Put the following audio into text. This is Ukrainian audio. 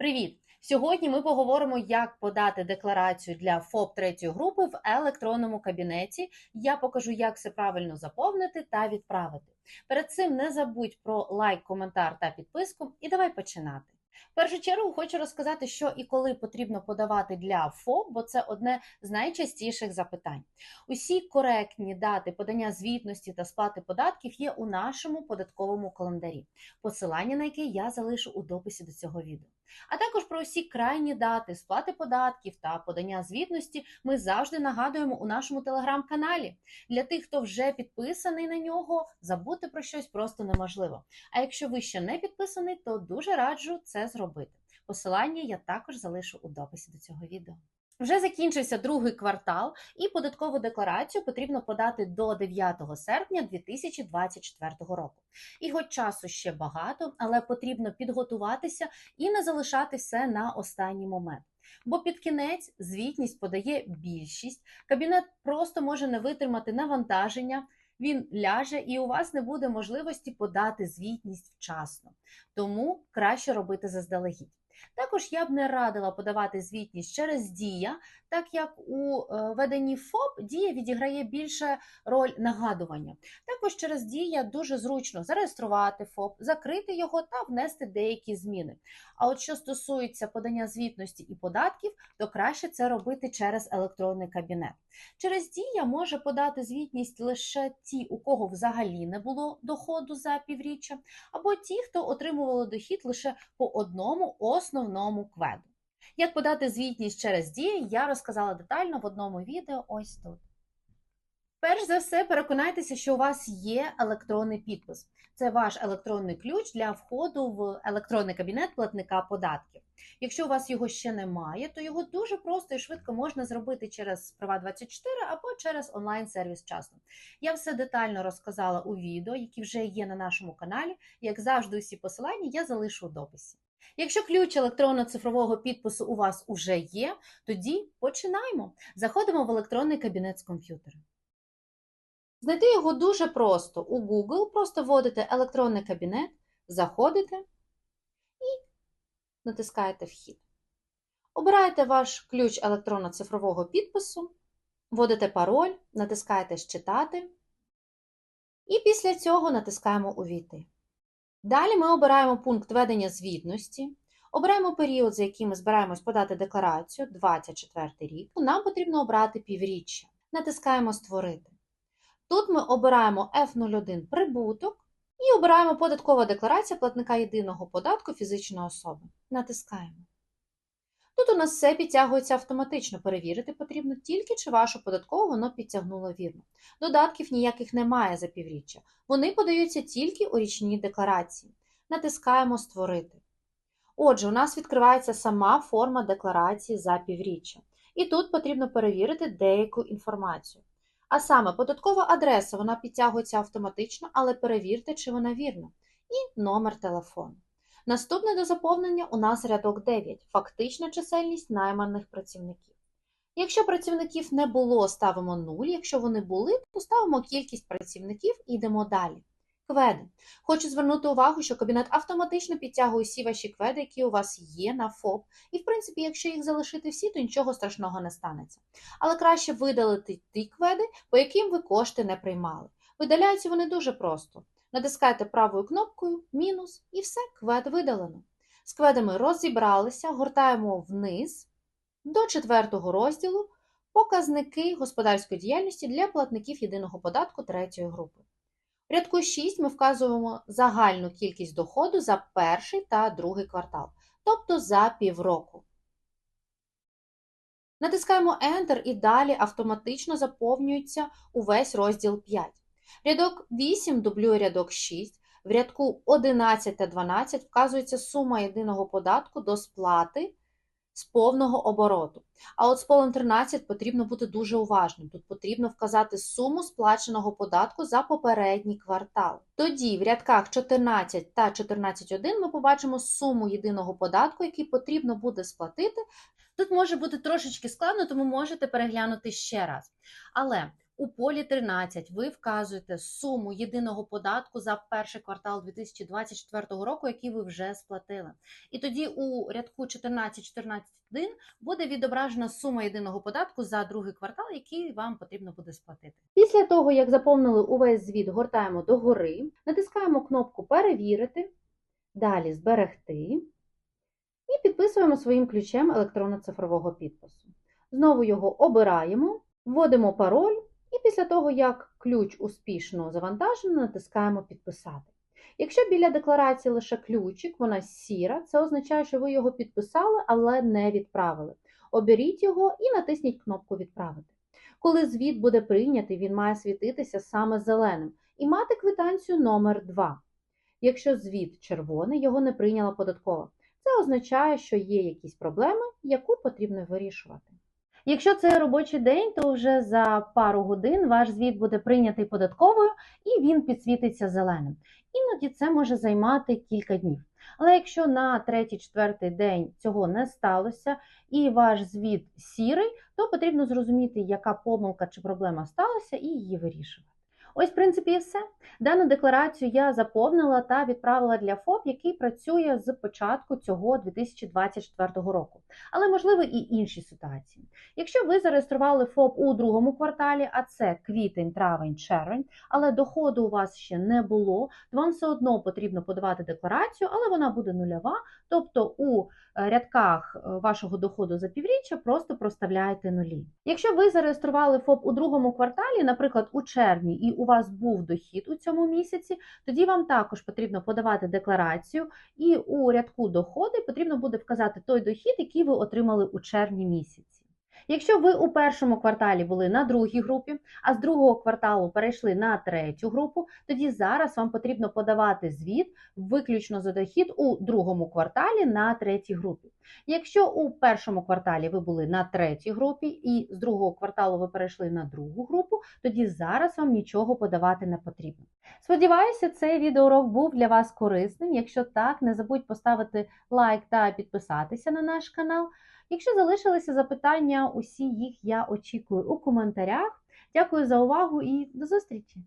Привіт! Сьогодні ми поговоримо, як подати декларацію для ФОП третьої групи в електронному кабінеті. Я покажу, як все правильно заповнити та відправити. Перед цим не забудь про лайк, коментар та підписку. І давай починати. В першу чергу хочу розказати, що і коли потрібно подавати для ФОП, бо це одне з найчастіших запитань. Усі коректні дати подання звітності та сплати податків є у нашому податковому календарі, посилання на який я залишу у дописі до цього відео. А також про усі крайні дати сплати податків та подання звітності ми завжди нагадуємо у нашому телеграм-каналі. Для тих, хто вже підписаний на нього, забути про щось просто неможливо. А якщо ви ще не підписаний, то дуже раджу це зробити. Посилання я також залишу у дописі до цього відео. Вже закінчився другий квартал, і податкову декларацію потрібно подати до 9 серпня 2024 року. І хоч часу ще багато, але потрібно підготуватися і не залишати все на останній момент. Бо під кінець звітність подає більшість, кабінет просто може не витримати навантаження. Він ляже, і у вас не буде можливості подати звітність вчасно. Тому краще робити заздалегідь. Також я б не радила подавати звітність через Дія, так як у е, веденні ФОП Дія відіграє більше роль нагадування. Також через Дія дуже зручно зареєструвати ФОП, закрити його та внести деякі зміни. А от що стосується подання звітності і податків, то краще це робити через електронний кабінет. Через Дія може подати звітність лише ті, у кого взагалі не було доходу за півріччя, або ті, хто отримували дохід лише по одному основному кведу. Як подати звітність через Дію, я розказала детально в одному відео ось тут. Перш за все, переконайтеся, що у вас є електронний підпис. Це ваш електронний ключ для входу в електронний кабінет платника податків. Якщо у вас його ще немає, то його дуже просто і швидко можна зробити через Права24 або через онлайн-сервіс часно. Я все детально розказала у відео, які вже є на нашому каналі. Як завжди, усі посилання я залишу у дописі. Якщо ключ електронно-цифрового підпису у вас уже є, тоді починаємо. Заходимо в електронний кабінет з комп'ютера. Знайти його дуже просто. У Google просто вводите електронний кабінет, заходите і натискаєте Вхід. Обираєте ваш ключ електронно-цифрового підпису, вводите пароль, натискаєте Считати. І після цього натискаємо Увійти. Далі ми обираємо пункт ведення звітності, обираємо період, за яким ми збираємось подати декларацію 24 рік. Нам потрібно обрати півріччя. Натискаємо Створити. Тут ми обираємо F01 прибуток і обираємо податкова декларація платника єдиного податку фізичної особи. Натискаємо. Тут у нас все підтягується автоматично. Перевірити потрібно тільки, чи вашу податкову воно підтягнуло вірно. Додатків ніяких немає за півріччя. Вони подаються тільки у річній декларації. Натискаємо Створити. Отже, у нас відкривається сама форма декларації за півріччя. І тут потрібно перевірити деяку інформацію. А саме, податкова адреса вона підтягується автоматично, але перевірте, чи вона вірна. І номер телефону. Наступне до заповнення у нас рядок 9 фактична чисельність найманих працівників. Якщо працівників не було, ставимо 0, якщо вони були, то ставимо кількість працівників і йдемо далі. Кведи. Хочу звернути увагу, що кабінет автоматично підтягує всі ваші кведи, які у вас є на ФОП. І, в принципі, якщо їх залишити всі, то нічого страшного не станеться. Але краще видалити ті кведи, по яким ви кошти не приймали. Видаляються вони дуже просто. Натискаєте правою кнопкою мінус і все, квед видалено. З кведами розібралися, гортаємо вниз до четвертого розділу показники господарської діяльності для платників єдиного податку третьої групи. В рядку 6 ми вказуємо загальну кількість доходу за перший та другий квартал, тобто за півроку. Натискаємо Enter і далі автоматично заповнюється увесь розділ 5. Рядок 8 дублює рядок 6. В рядку 11 та 12 вказується сума єдиного податку до сплати з повного обороту. А от з полем 13 потрібно бути дуже уважним. Тут потрібно вказати суму сплаченого податку за попередній квартал. Тоді в рядках 14 та 14.1 ми побачимо суму єдиного податку, який потрібно буде сплатити. Тут може бути трошечки складно, тому можете переглянути ще раз. Але У полі 13 ви вказуєте суму єдиного податку за перший квартал 2024 року, який ви вже сплатили. І тоді у рядку 14.14.1 буде відображена сума єдиного податку за другий квартал, який вам потрібно буде сплатити. Після того, як заповнили увесь звіт, гортаємо догори, натискаємо кнопку Перевірити, далі Зберегти і підписуємо своїм ключем електронно-цифрового підпису. Знову його обираємо, вводимо пароль, і після того, як ключ успішно завантажено, натискаємо Підписати. Якщо біля декларації лише ключик, вона сіра, це означає, що ви його підписали, але не відправили. Оберіть його і натисніть кнопку Відправити. Коли звіт буде прийнятий, він має світитися саме зеленим і мати квитанцію номер 2 Якщо звіт червоний, його не прийняла податкова. Це означає, що є якісь проблеми, яку потрібно вирішувати. Якщо це робочий день, то вже за пару годин ваш звіт буде прийнятий податковою і він підсвітиться зеленим. Іноді це може займати кілька днів. Але якщо на третій-четвертий день цього не сталося і ваш звіт сірий, то потрібно зрозуміти, яка помилка чи проблема сталася, і її вирішувати. Ось, в принципі, і все. Дану декларацію я заповнила та відправила для ФОП, який працює з початку цього 2024 року. Але можливо і інші ситуації. Якщо ви зареєстрували ФОП у другому кварталі, а це квітень, травень, червень, але доходу у вас ще не було, то вам все одно потрібно подавати декларацію, але вона буде нульова. Тобто у рядках е, вашого доходу за півріччя просто проставляєте нулі. Якщо ви зареєстрували ФОП у другому кварталі, наприклад, у червні, і у вас був дохід у цьому місяці, тоді вам також потрібно подавати декларацію, і у рядку доходи потрібно буде вказати той дохід, який ви отримали у червні місяці. Якщо ви у першому кварталі були на другій групі, а з другого кварталу перейшли на третю групу, тоді зараз вам потрібно подавати звіт виключно за дохід у другому кварталі на третій групі. Якщо у першому кварталі ви були на третій групі і з другого кварталу ви перейшли на другу групу, тоді зараз вам нічого подавати не потрібно. Сподіваюся, цей відеоурок був для вас корисним. Якщо так, не забудь поставити лайк та підписатися на наш канал. Якщо залишилися запитання, усі їх я очікую у коментарях. Дякую за увагу і до зустрічі!